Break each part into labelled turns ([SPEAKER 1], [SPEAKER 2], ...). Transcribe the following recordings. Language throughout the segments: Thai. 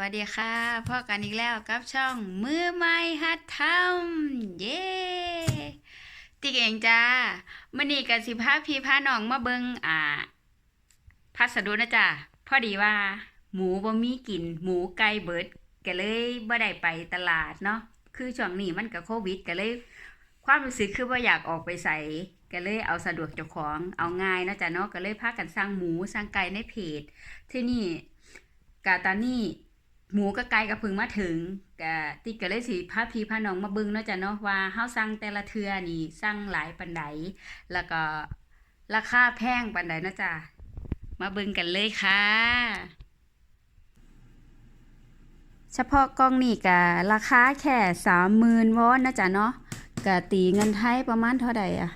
[SPEAKER 1] วัสดีค่ะพ่อกันอีกแล้วกับช่องมือไม้ฮัดทำเย้ติ๊กเองจ้ามื่อนี้กันสิพาพี่พาน้องมาเบิงอ่าพัสดุนะจ้าพอดีว่า หมูบ่มีกิน หมูไก่เบิดก็เลยบ่ได้ไปตลาดเนาะคือช่วงนี้มันกับโควิดก็เลย ความรู้สึกคือว่าอยากออกไปใส่ก็เลยเอาสะดวกเจ้าของเอาง่ายนะจ้ะเนาะก็เลยพากันสร้างหมูสร้างไก่ในเพจที่นี่กาตอนนี้ หมูกับไก่ก็เพึ่งมาถึงกะติกก็เลยสิพาพี่พาน้องมาเบิ่งเนาะจ้ะเนาะว่าเฮาสั่งแต่ละเทื่อนี่สั่งหลายปานใดแล้วก็ราคาแพงปานใดเนาะจ้ะมาเบิ่งกันเลยค่ะ เฉพาะกล้องนี่ก็ราคาแค่30,000วอนนะจ๊ะเนาะก็ตีเงินไทยประมาณเท่าใดอะ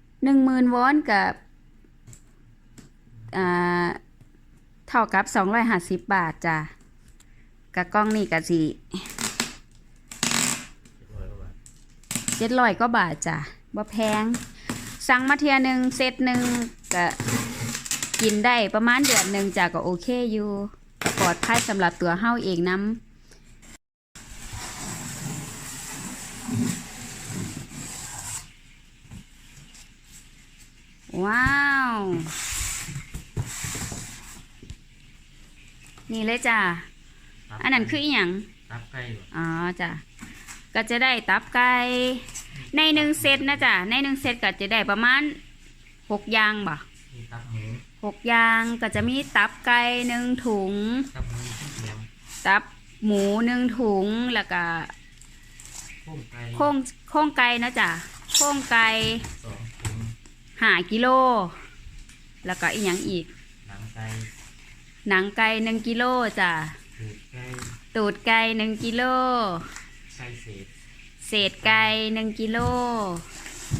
[SPEAKER 1] 10,000วอนกับอ่า เท่ากับสองร้อยห้าสิบบาทจ้ะกะกล้องนี่กะสิเจ็ดร้อยก็บาทจ้ะบ่แพง สั่งมาเทียหนึ่งเซตหนึ่งก็กินได้ประมาณเดือนหนึ่งจ้ะก็โอเคอยู่ก็ปลอดภัยสำหรับตัวเฮาเองน้ำว้าว นี่เลยจ้ะอันนั้นคืออีหยัง
[SPEAKER 2] ตับไก่บ่
[SPEAKER 1] อ๋อจ้ะก็จะได้ตับไก่ในหนึ่งเซตนะจ๊ะในหนึ่งเซตก็จะได้ประมาณหกอย่างบ่
[SPEAKER 2] มีตับหมู
[SPEAKER 1] หกอย่างก็จะมีตับไก่หนึ่งถุง
[SPEAKER 2] ตับหมูที่เทียม
[SPEAKER 1] ตับหมูหนึ่งถุงแล้วก็
[SPEAKER 2] โค้งไก่
[SPEAKER 1] โค้งโค้งไก่นะจ๊ะโค้งไก่
[SPEAKER 2] สองถุง
[SPEAKER 1] ห้ากิโล แล้วก็อีกอย่างอีก
[SPEAKER 2] หนังไก่
[SPEAKER 1] หนังไก่หนึ่งกิโลจ้ะ
[SPEAKER 2] ถูกไก่
[SPEAKER 1] ตูดไก่หนึ่งกิโล
[SPEAKER 2] ไก่เศษ
[SPEAKER 1] เศษไก่หนึ่งกิโล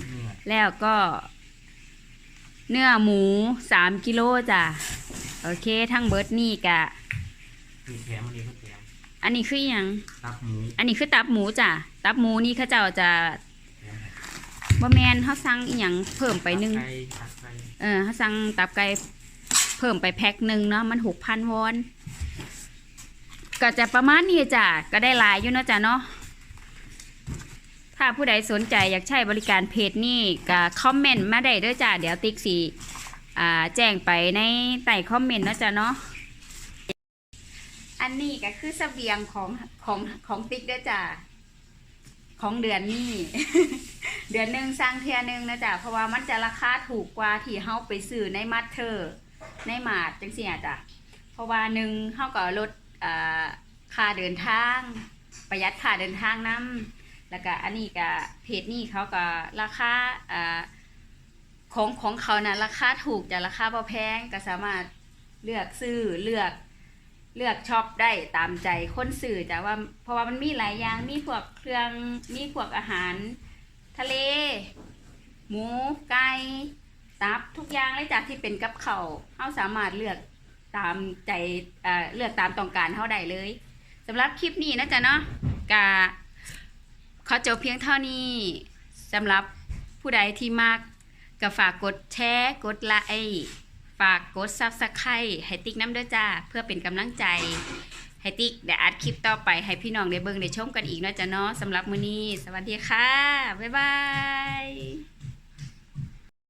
[SPEAKER 2] เนื้อ
[SPEAKER 1] แล้วก็ เนื้อหมูสามกิโลจ้ะ โอเค ทั้งเบิร์ดนี่กะ
[SPEAKER 2] คือแถมอันนี้ก็แถม
[SPEAKER 1] อันนี้คืออหยัง
[SPEAKER 2] ตับหมู
[SPEAKER 1] อันนี้คือตับหมูจ้ะ ตับหมูนี่เขาเจ้าจะ
[SPEAKER 2] แถม
[SPEAKER 1] บ่แมนเขาสั่งอีหยังเพิ่มไปหนึ่ง
[SPEAKER 2] ตับไก่ตับไก่
[SPEAKER 1] เออเขาสั่งตับไก่เพิ่มไปแพ็คหนึ่งเนาะมันหกพันวอนก็จะประมาณนี้จ้ะก็ได้หลายอยู่เนาะจ้ะเนาะถ้าผู้ใดสนใจอยากใช้บริการเพจนี่ก็คอมเมนต์มาได้เด้วยจ้ะเดี๋ยวติ๊กสีอ่าแจ้งไปในใต้คอมเมนต์เนาะจ้ะเนาะอันนี้ก็คือเสบียงของของของติ๊กเด้วยจ้ะของเดือนนี้ เดือนหนึ่งสร้างเทียหนึ่งนะจ๊ะเพราะว่ามันจะราคาถูกกว่าที่เฮาไปซื้อในมาร์ทเธอร์ ในหมาร์ทจังซี่อะจ้ะเพราะว่าหนึ่งเฮาก็ลดค่าเดินทาง ประหยัดค่าเดินทางนํแล้วก็อันนี้ก็เพจนี่เขาก็ราคาอของของเขานะราคาถูกจะราคาบ่แพงก็สามารถเลือกซื้อเลือกเลือกช็อปได้ตามใจคนซื้อจ้ะว่าเพราะว่ามันมีหลายอย่างมีพวกเครื่องมีพวกอาหาร ทะเล หมูไก่ ตับทุกอย่างเลยจ้ะที่เป็นกับเขาวเฮาสามารถเลือกตามใจเอ่อเลือกตามต้องการเฮาได้เลยสำหรับคลิปนี้นะจ๊ะเนาะกะขอจบเพียงเท่านี้สำหรับผู้ใดที่มากก็ฝากกดแชร์กดไลค์ฝากกด Subscribe ให้ติ๊กน้ำด้อจ้าเพื่อเป็นกำลังใจให้ติ๊กได้อัดคลิปต่อไปให้พี่น้องได้เบิ่งได้ชมกันอีกนาะจ้ะเนาะสำหรับมื้อนี้ สวัสดีค่ะ บ๊ายบาย